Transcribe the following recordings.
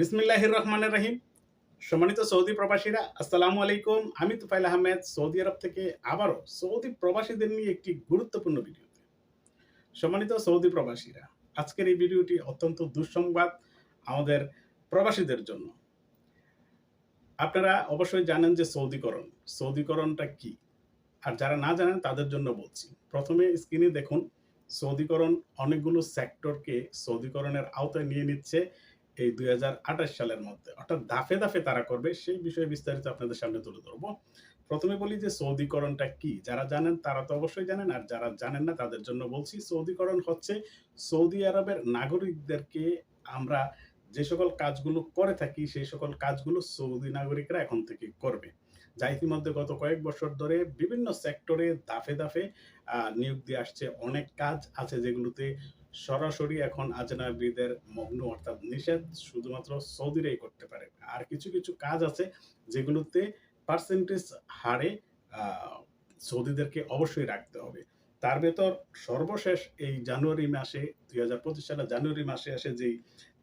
বিসমিল্লাহির রহমানের রহিম। সম্মানিত সৌদি প্রবাসীরা, আসসালামু আলাইকুম। আমি তুফাইল আহমেদ, সৌদি আরব থেকে আবারও সৌদি প্রবাসীদের নিয়ে একটি গুরুত্বপূর্ণ ভিডিওতে। সম্মানিত সৌদি প্রবাসীরা, আজকের এই ভিডিওটি অত্যন্ত দুঃসংবাদ আমাদের প্রবাসীদের জন্য। আপনারা অবশ্যই জানেন যে সৌদিকরণ, সৌদিকরণটা কি? আর যারা না জানেন, তাদের জন্য বলছি। প্রথমে স্ক্রিনে দেখুন, সৌদিকরণ অনেকগুলো সেক্টরকে সৌদিকরণের আওতায় নিয়ে নিচ্ছে। এই দুই হাজার আঠাশ সালের মধ্যে। অর্থাৎ দাফে দাফে তারা করবে, সেই বিষয়ে বিস্তারিত আপনাদের সামনে তুলে ধরবো। প্রথমে বলি যে সৌদিকরণটা কি? যারা জানেন তারা তো অবশ্যই জানেন, আর যারা জানেন না তাদের জন্য বলছি, সৌদিকরণ হচ্ছে সৌদি আরবের নাগরিকদেরকে আমরা যে সকল কাজগুলো করে থাকি, সেই সকল কাজগুলো সৌদি নাগরিকরা এখন থেকে করবে। যা ইতিমধ্যে গত কয়েক বছর ধরে বিভিন্ন সেক্টরে দাফে দাফে নিয়োগ দিয়ে আসছে অনেক কাজ আছে যেগুলোতে সরাসরি এখন আজনাবিদের মগ্ন, অর্থাৎ নিষেধ শুধুমাত্র সৌদিরাই করতে পারে। আর কিছু কিছু কাজ আছে যেগুলোতে পার্সেন্টেজ হারে সৌদিদেরকে অবশ্যই রাখতে হবে। তার ভেতর সর্বশেষ এই জানুয়ারি মাসে, দুই হাজার পঁচিশ সালের জানুয়ারি মাসে আসে যেই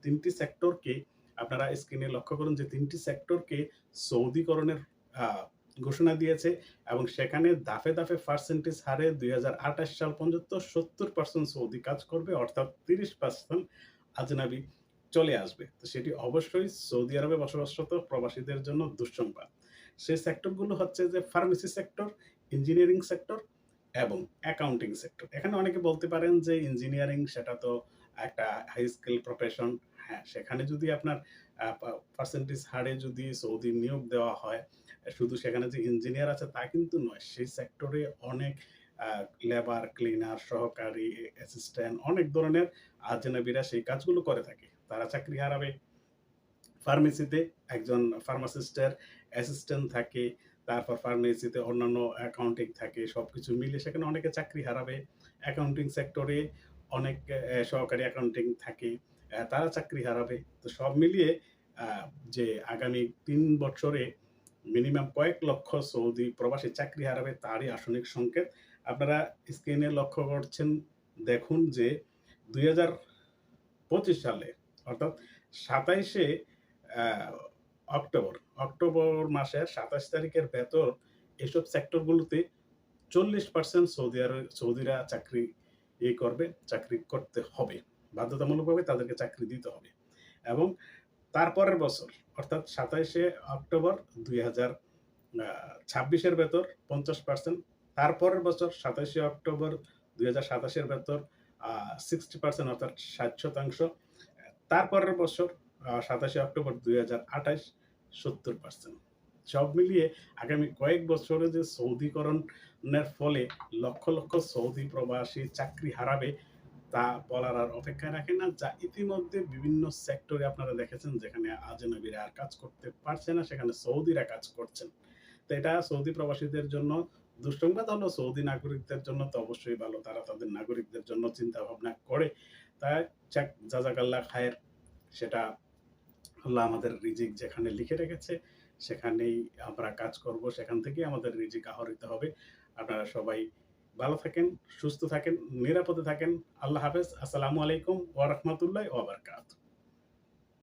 তিনটি সেক্টরকে আপনারা স্ক্রিনে লক্ষ্য করুন, যে তিনটি সেক্টরকে সৌদিকরণের ঘোষণা দিয়েছে এবং সেখানে দাফে দাফে পার্সেন্টেজ হারে দুই সাল পর্যন্ত সত্তর পার্সেন্ট সৌদি কাজ করবে, অর্থাৎ তিরিশ পার্সেন্ট আজনাবি চলে আসবে। তো সেটি অবশ্যই সৌদি আরবে বসবাসরত প্রবাসীদের জন্য দুঃসংবাদ। সেই সেক্টরগুলো হচ্ছে যে ফার্মেসি সেক্টর ইঞ্জিনিয়ারিং সেক্টর এবং অ্যাকাউন্টিং সেক্টর এখানে অনেকে বলতে পারেন যে ইঞ্জিনিয়ারিং সেটা তো একটা হাই স্কিল প্রফেশন হ্যাঁ সেখানে যদি আপনার পার্সেন্টেজ হারে যদি সৌদি নিয়োগ দেওয়া হয়, শুধু সেখানে যে ইঞ্জিনিয়ার আছে তা কিন্তু নয়, সেই সেক্টরে অনেক লেবার ক্লিনার সহকারী অ্যাসিস্ট্যান্ট অনেক ধরনের আজনাবিরা সেই কাজগুলো করে থাকে। তারা চাকরি হারাবে। ফার্মেসিতে একজন ফার্মাসিস্টের অ্যাসিস্ট্যান্ট থাকে, তারপর ফার্মেসিতে অন্যান্য অ্যাকাউন্টিং থাকে সব কিছু মিলে সেখানে অনেকে চাকরি হারাবে। অ্যাকাউন্টিং সেক্টরে অনেক সহকারী অ্যাকাউন্টিং থাকে। তারা চাকরি হারাবে। তো সব মিলিয়ে যে আগামী তিন বছরে মিনিমাম কয়েক লক্ষ সৌদি প্রবাসী চাকরি হারাবে তারই আসনিক সংকেত। আপনারা স্ক্রিনে লক্ষ্য করছেন, দেখুন যে দুই হাজার পঁচিশ সালে, অর্থাৎ সাতাইশে অক্টোবর অক্টোবর মাসের সাতাশ তারিখের ভেতর এসব সেক্টরগুলোতে চল্লিশ পার্সেন্ট সৌদি আরব, সৌদিরা চাকরি ই করবে, চাকরি করতে হবে। বাধ্যতামূলকভাবে তাদেরকে চাকরি দিতে হবে। এবং তারপরের বছর, অর্থাৎ সাতাইশে অক্টোবর দুই হাজার ছাব্বিশের ভেতর পঞ্চাশ পার্সেন্ট তারপরের বছর সাতাশে অক্টোবর দুই হাজার সাতাশের ভেতর সিক্সটি পার্সেন্ট অর্থাৎ ষাট শতাংশ, তারপরের বছর সাতাশে অক্টোবর দুই হাজার আঠাশ, সত্তর পার্সেন্ট সব মিলিয়ে আগামী কয়েক বছরে যে সৌদিকরণের ফলে লক্ষ লক্ষ সৌদি প্রবাসী চাকরি হারাবে তা বলার আর অপেক্ষা রাখে না, যা ইতিমধ্যে বিভিন্ন সেক্টরে আপনারা দেখেছেন যেখানে আজনবীরা আর কাজ করতে পারছে না, সেখানে সৌদিরা কাজ করছেন। তো এটা সৌদি প্রবাসীদের জন্য দুঃসংবাদ হলো সৌদি নাগরিকদের জন্য তো অবশ্যই ভালো, তারা তাদের নাগরিকদের জন্য চিন্তা ভাবনা করে। তাই চাক জাজাকাল্লা খায়ের, সেটা আল্লাহ আমাদের রিজিক যেখানে লিখে রেখেছে, সেখানেই আমরা কাজ করব, সেখান থেকেই আমাদের রিজিক আহরিত হবে। আপনারা সবাই ভালো থাকেন সুস্থ থাকেন নিরাপদে থাকেন। আল্লাহ হাফেজ। আসসালামু আলাইকুম ওয়া রাহমাতুল্লাহি ওয়া বারাকাতুহু।